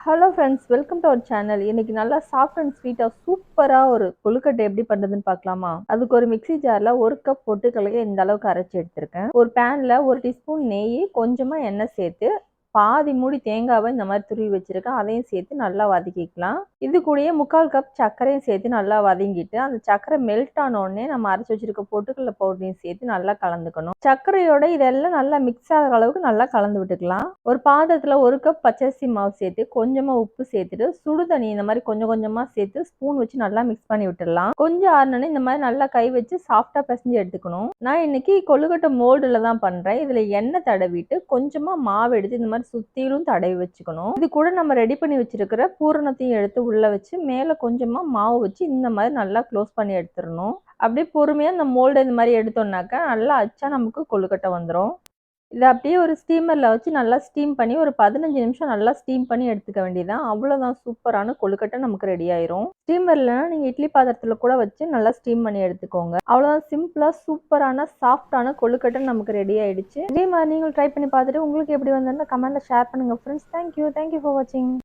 Hello friends welcome to our channel இன்னைக்கு நல்லா soft and ஸ்வீட்டாக சூப்பராக ஒரு கொழுக்கட்டை எப்படி பண்ணுறதுன்னு பார்க்கலாமா? அதுக்கு ஒரு மிக்ஸி ஜாரில் ஒரு கப் பொட்டுக்கலையை இந்த அளவுக்கு அரைச்சி எடுத்திருக்கேன். ஒரு பேனில் ஒரு டீஸ்பூன் நெய் கொஞ்சமாக எண்ணெய் சேர்த்து பாதி மூடி தேங்காவை இந்த மாதிரி துருவி வச்சுருக்கேன். அதையும் சேர்த்து நல்லா வதக்கிக்கலாம். இது கூடயே முக்கால் கப் சர்க்கரையும் சேர்த்து நல்லா வதங்கிட்டு அந்த சர்க்கரை மெல்ட் ஆனோடனே நம்ம அரைச்சி வச்சிருக்க பொட்டுக்கல்ல பவுடரையும் சேர்த்து நல்லா கலந்துக்கணும். சர்க்கரையோட இதெல்லாம் நல்லா மிக்ஸ் ஆகிற அளவுக்கு நல்லா கலந்து விட்டுக்கலாம். ஒரு பாத்திரத்தில் ஒரு கப் பச்சரிசி மாவு சேர்த்து கொஞ்சமாக உப்பு சேர்த்துட்டு சுடு தண்ணி இந்த மாதிரி கொஞ்சம் கொஞ்சமாக சேர்த்து ஸ்பூன் வச்சு நல்லா மிக்ஸ் பண்ணி விட்டுடலாம். கொஞ்சம் ஆறுனோடனே இந்த மாதிரி நல்லா கை வச்சு சாஃப்டாக பிசைஞ்சு எடுத்துக்கணும். நான் இன்னைக்கு கொழுக்கட்டை மோல்டில் தான் பண்ணுறேன் இதில் எண்ணெய் தடவிட்டு கொஞ்சமாக மாவு எடுத்து இந்த மாதிரி மாதிரி சுற்றிலும் தடவி வச்சுக்கணும். இது கூட நம்ம ரெடி பண்ணி வச்சிருக்கிற பூரணத்தையும் எடுத்து உள்ளே வச்சு மேலே கொஞ்சமாக மாவு வச்சு இந்த மாதிரி நல்லா க்ளோஸ் பண்ணி எடுத்துடணும். அப்படியே பொறுமையாக இந்த மோல்டு இந்த மாதிரி எடுத்தோம்னாக்கா நல்லா அச்சா நமக்கு கொழுக்கட்டை வந்துடும் இதை அப்படியே ஒரு ஸ்டீமரில் வச்சு நல்லா ஸ்டீம் பண்ணி ஒரு பதினஞ்சு நிமிஷம் நல்லா ஸ்டீம் பண்ணி எடுத்துக்க வேண்டியதான் அவ்வளோதான் சூப்பரான கொழுக்கட்டை நமக்கு ரெடி ஆயிரும். ஸ்டீமர்லனா நீங்கள் இட்லி பாத்திரத்தில் கூட வச்சு நல்லா ஸ்டீம் பண்ணி எடுத்துக்கோங்க. அவ்வளோதான் சிம்பிளாக சூப்பரான சாஃப்டான கொழுக்கட்டை நமக்கு ரெடி ஆயிடுச்சு. இதே மாதிரி நீங்கள் ட்ரை பண்ணி பார்த்துட்டு உங்களுக்கு எப்படி வந்திருந்தா கமெண்ட்டில் ஷேர் பண்ணுங்கள் ஃப்ரெண்ட்ஸ் தேங்க்யூ தேங்க்யூ ஃபார் வாட்சிங்